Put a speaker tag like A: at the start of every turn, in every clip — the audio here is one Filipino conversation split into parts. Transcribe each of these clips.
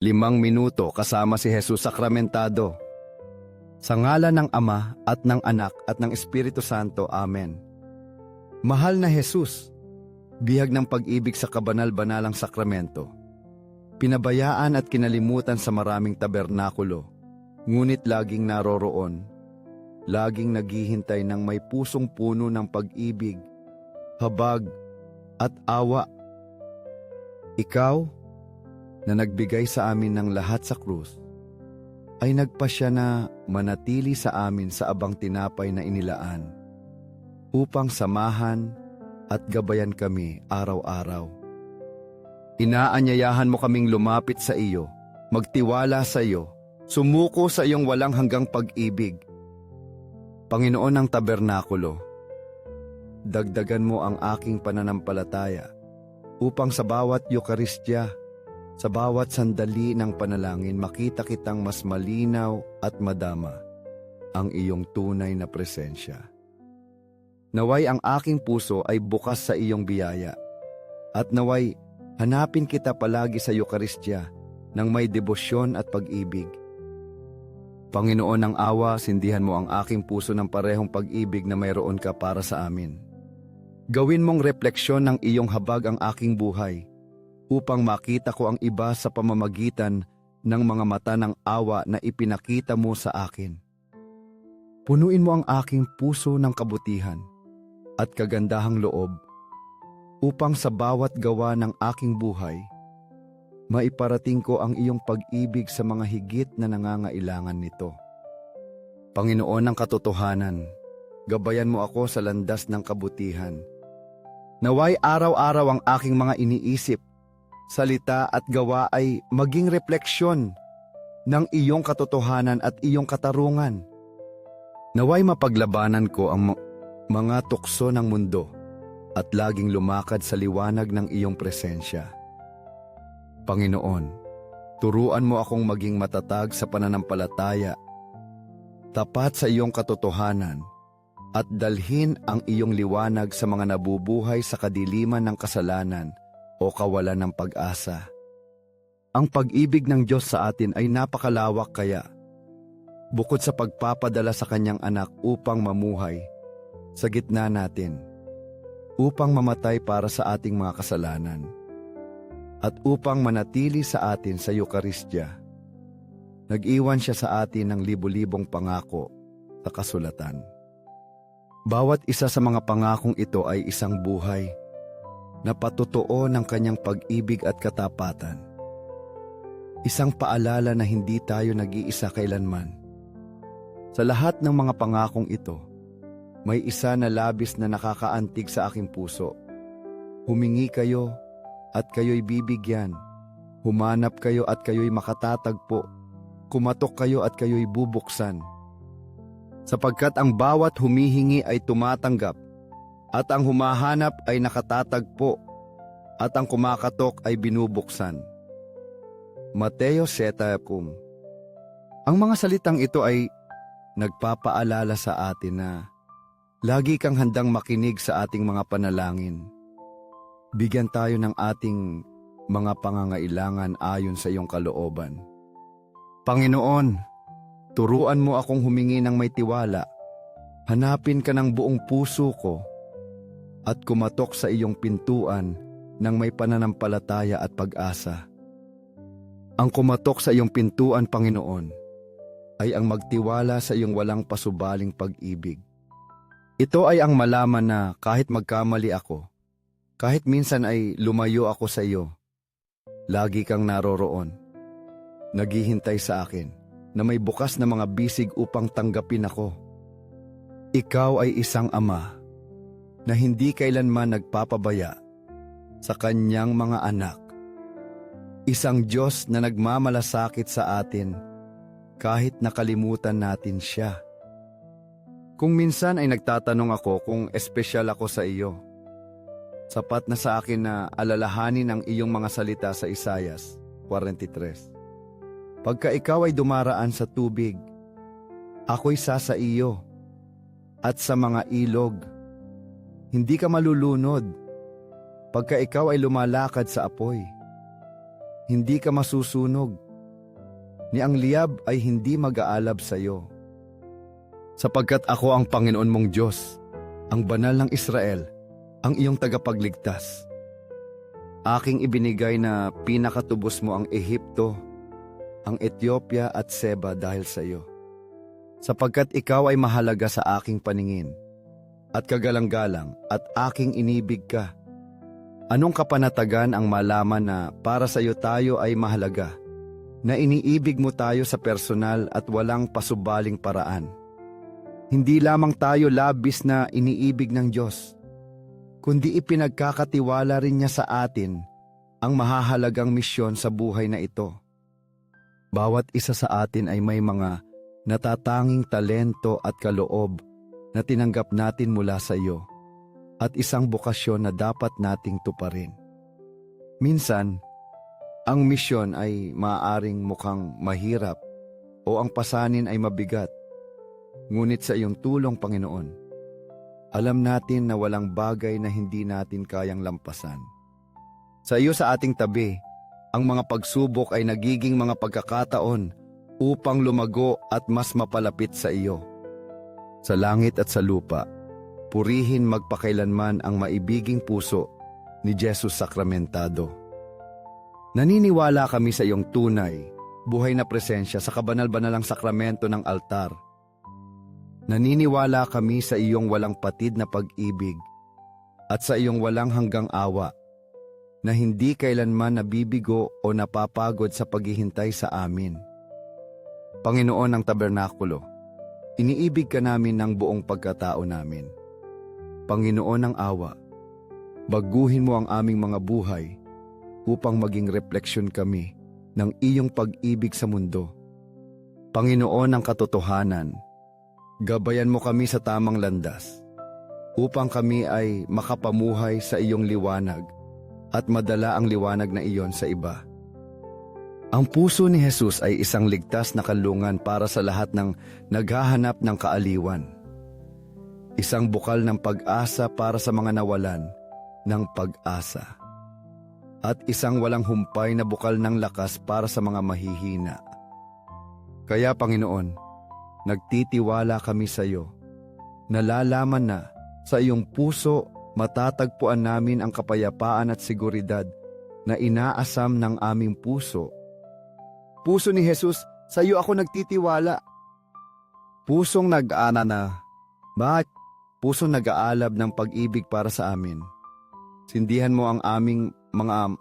A: Limang minuto kasama si Jesus sakramentado. Sa ngalan ng Ama at ng Anak at ng Espiritu Santo. Amen. Mahal na Jesus, bihag ng pag-ibig sa kabanal-banalang sakramento. Pinabayaan at kinalimutan sa maraming tabernakulo, ngunit laging naroroon, laging naghihintay ng may pusong puno ng pag-ibig, habag at awa. Ikaw, na nagbigay sa amin ng lahat sa krus, ay nagpasya na manatili sa amin sa abang tinapay na inilaan, upang samahan at gabayan kami araw-araw. Inaanyayahan mo kaming lumapit sa iyo, magtiwala sa iyo, sumuko sa iyong walang hanggang pag-ibig. Panginoon ng tabernakulo, dagdagan mo ang aking pananampalataya upang sa bawat Eukaristya, sa bawat sandali ng panalangin makita kitang mas malinaw at madama ang iyong tunay na presensya. Naway ang aking puso ay bukas sa iyong biyaya at naway hanapin kita palagi sa Eukaristya ng may debosyon at pag-ibig. Panginoon ng awa, sindihan mo ang aking puso ng parehong pag-ibig na mayroon ka para sa amin. Gawin mong refleksyon ng iyong habag ang aking buhay upang makita ko ang iba sa pamamagitan ng mga mata ng awa na ipinakita mo sa akin. Punuin mo ang aking puso ng kabutihan at kagandahang loob upang sa bawat gawa ng aking buhay, maiparating ko ang iyong pag-ibig sa mga higit na nangangailangan nito. Panginoon ng katotohanan, gabayan mo ako sa landas ng kabutihan. Naway araw-araw ang aking mga iniisip, salita at gawa ay maging refleksyon ng iyong katotohanan at iyong katarungan. Naway mapaglabanan ko ang mga tukso ng mundo at laging lumakad sa liwanag ng iyong presensya. Panginoon, turuan mo akong maging matatag sa pananampalataya, tapat sa iyong katotohanan, at dalhin ang iyong liwanag sa mga nabubuhay sa kadiliman ng kasalanan o kawalan ng pag-asa. Ang pag-ibig ng Diyos sa atin ay napakalawak kaya, bukod sa pagpapadala sa kanyang anak upang mamuhay sa gitna natin, upang mamatay para sa ating mga kasalanan, at upang manatili sa atin sa Eukaristya. Nag-iwan siya sa atin ng libu-libong pangako sa kasulatan. Bawat isa sa mga pangakong ito ay isang buhay na patotoo ng kanyang pag-ibig at katapatan. Isang paalala na hindi tayo nag-iisa kailanman. Sa lahat ng mga pangakong ito, may isa na labis na nakakaantig sa aking puso. Humingi kayo at kayo'y bibigyan. Humanap kayo at kayo'y makatatagpo. Kumatok kayo at kayo'y bubuksan. Sapagkat ang bawat humihingi ay tumatanggap at ang humahanap ay nakatatagpo at ang kumakatok ay binubuksan. Mateo Setakum Ang mga salitang ito ay nagpapaalala sa atin na lagi kang handang makinig sa ating mga panalangin. Bigyan tayo ng ating mga pangangailangan ayon sa iyong kalooban. Panginoon, turuan mo akong humingi ng may tiwala. Hanapin ka ng buong puso ko at kumatok sa iyong pintuan ng may pananampalataya at pag-asa. Ang kumatok sa iyong pintuan, Panginoon, ay ang magtiwala sa iyong walang pasubaling pag-ibig. Ito ay ang malaman na kahit magkamali ako, kahit minsan ay lumayo ako sa iyo, lagi kang naroroon. Naghihintay sa akin na may bukas na mga bisig upang tanggapin ako. Ikaw ay isang ama na hindi kailanman nagpapabaya sa kanyang mga anak. Isang Diyos na nagmamalasakit sa atin kahit nakalimutan natin siya. Kung minsan ay nagtatanong ako kung espesyal ako sa iyo, sapat na sa akin na alalahanin ang iyong mga salita sa Isayas 43. Pagka ikaw ay dumaraan sa tubig, ako'y sasa iyo, at sa mga ilog, hindi ka malulunod. Pagka ikaw ay lumalakad sa apoy, hindi ka masusunog. ni ang liyab ay hindi mag-aalab sa iyo. Sapagkat ako ang Panginoon mong Diyos, ang banal ng Israel, ang iyong tagapagligtas. Aking ibinigay na pinakatubos mo ang Ehipto, ang Ethiopia at Seba dahil sa iyo. Sapagkat ikaw ay mahalaga sa aking paningin, at kagalang-galang at aking inibig ka. Anong kapanatagan ang malaman na para sa iyo tayo ay mahalaga, na iniibig mo tayo sa personal at walang pasubaling paraan. Hindi lamang tayo labis na iniibig ng Diyos, kundi ipinagkakatiwala rin niya sa atin ang mahahalagang misyon sa buhay na ito. Bawat isa sa atin ay may mga natatanging talento at kaloob na tinanggap natin mula sa iyo at isang bukasyon na dapat nating tuparin. Minsan, ang misyon ay maaaring mukhang mahirap o ang pasanin ay mabigat. Ngunit sa iyong tulong, Panginoon, alam natin na walang bagay na hindi natin kayang lampasan. Sa iyo sa ating tabi, ang mga pagsubok ay nagiging mga pagkakataon upang lumago at mas mapalapit sa iyo. Sa langit at sa lupa, purihin magpakailanman ang maibiging puso ni Jesus Sakramentado. Naniniwala kami sa iyong tunay, buhay na presensya sa kabanal-banalang sakramento ng altar. Naniniwala kami sa iyong walang patid na pag-ibig at sa iyong walang hanggang awa na hindi kailanman nabibigo o napapagod sa paghihintay sa amin. Panginoon ng Tabernakulo, iniibig ka namin ng buong pagkatao namin. Panginoon ng awa, baguhin mo ang aming mga buhay upang maging refleksyon kami ng iyong pag-ibig sa mundo. Panginoon ng katotohanan, gabayan mo kami sa tamang landas upang kami ay makapamuhay sa iyong liwanag at madala ang liwanag na iyon sa iba. Ang puso ni Jesus ay isang ligtas na kalungan para sa lahat ng naghahanap ng kaaliwan. Isang bukal ng pag-asa para sa mga nawalan ng pag-asa. At isang walang humpay na bukal ng lakas para sa mga mahihina. Kaya Panginoon, nagtitiwala kami sa iyo. Nalalaman na sa iyong puso matatagpuan namin ang kapayapaan at seguridad na inaasam ng aming puso. Puso ni Jesus, sa iyo ako nagtitiwala. Pusong nag-ana na, bakit pusong nag-aalab ng pag-ibig para sa amin? Sindihan mo ang aming mga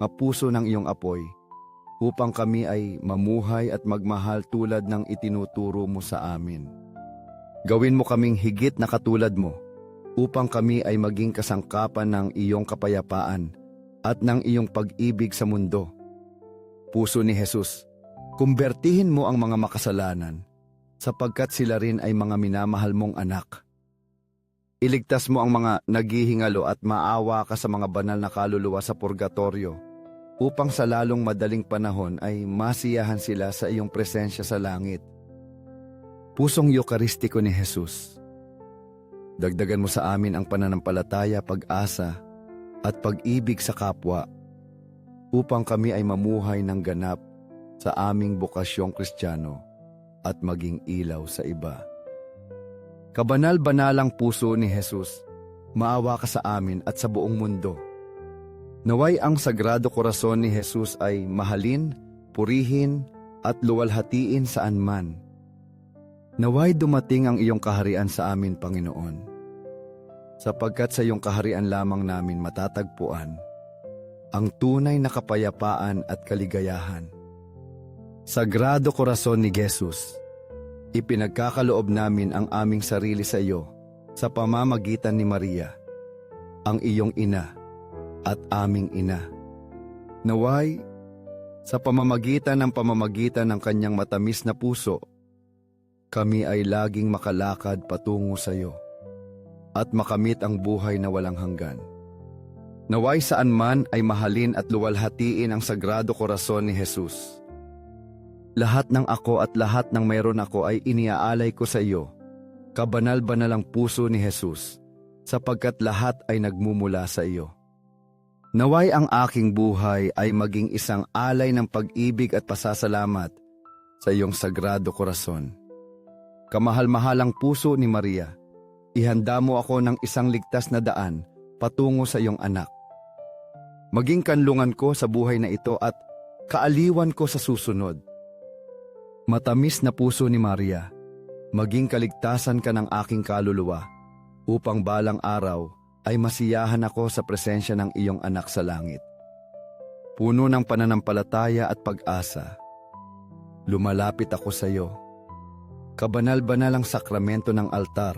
A: mapuso ng iyong apoy upang kami ay mamuhay at magmahal tulad ng itinuturo mo sa amin. Gawin mo kaming higit na katulad mo upang kami ay maging kasangkapan ng iyong kapayapaan at ng iyong pag-ibig sa mundo. Puso ni Jesus, kumbertihin mo ang mga makasalanan sapagkat sila rin ay mga minamahal mong anak. Iligtas mo ang mga naghihingalo at maawa ka sa mga banal na kaluluwa sa purgatorio upang sa lalong madaling panahon ay masiyahan sila sa iyong presensya sa langit. Pusong Eukaristiko ni Jesus, Dagdagan mo sa amin ang pananampalataya, pag-asa at pag-ibig sa kapwa upang kami ay mamuhay ng ganap sa aming bukasyong kristyano at maging ilaw sa iba. Kabanal-banalang puso ni Jesus, maawa ka sa amin at sa buong mundo. Naway ang Sagrado Korason ni Jesus ay mahalin, purihin at luwalhatiin saan man. Naway dumating ang iyong kaharian sa amin, Panginoon sapagkat sa iyong kaharian lamang namin matatagpuan ang tunay na kapayapaan at kaligayahan. Sagrado Korason ni Jesus, ipinagkakaloob namin ang aming sarili sa iyo sa pamamagitan ni Maria, ang iyong ina at aming ina. Naway, sa pamamagitan ng pamamagitan ng kanyang matamis na puso, kami ay laging makalakad patungo sa iyo at makamit ang buhay na walang hanggan. Naway saan man ay mahalin at luwalhatiin ang Sagrado Korason ni Jesus. Lahat ng ako at lahat ng mayroon ako ay iniaalay ko sa iyo, kabanal-banalang puso ni Jesus, sapagkat lahat ay nagmumula sa iyo. Naway ang aking buhay ay maging isang alay ng pag-ibig at pasasalamat sa iyong sagrado korason. Kamahal-mahalang puso ni Maria, ihanda mo ako ng isang ligtas na daan patungo sa iyong anak. Maging kanlungan ko sa buhay na ito at kaaliwan ko sa susunod. Matamis na puso ni Maria, maging kaligtasan ka ng aking kaluluwa upang balang araw ay masiyahan ako sa presensya ng iyong anak sa langit. Puno ng pananampalataya at pag-asa, lumalapit ako sa iyo. Kabanal-banal ang sakramento ng altar,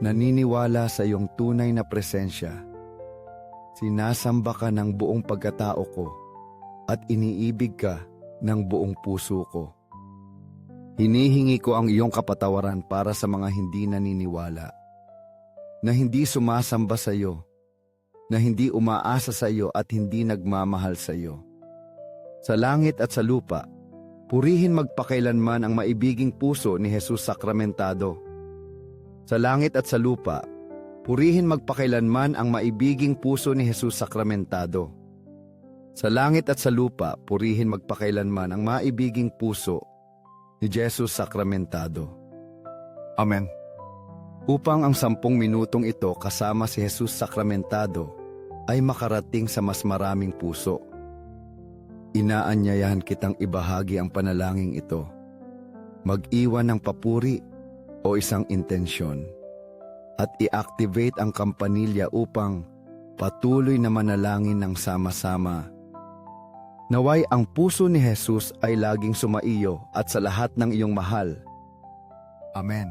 A: naniniwala sa iyong tunay na presensya. Sinasamba ka ng buong pagkatao ko at iniibig ka ng buong puso ko. Hinihingi ko ang iyong kapatawaran para sa mga hindi naniniwala, na hindi sumasamba sa iyo, na hindi umaasa sa iyo at hindi nagmamahal sa iyo. Sa langit at sa lupa, purihin magpakailanman ang maibiging puso ni Jesus sakramentado. Sa langit at sa lupa, purihin magpakailanman ang maibiging puso ni Jesus sakramentado. Sa langit at sa lupa, purihin magpakailanman ang maibiging puso ni Jesus sakramentado. Amen. Upang ang sampung minutong ito kasama si Jesus sakramentado ay makarating sa mas maraming puso. Inaanyayahan kitang ibahagi ang panalangin ito. Mag-iwan ng papuri o isang intensyon at i-activate ang kampanilya upang patuloy na manalangin ng sama-sama Naway ang puso ni Jesus ay laging sumaiyo at sa lahat ng iyong mahal. Amen.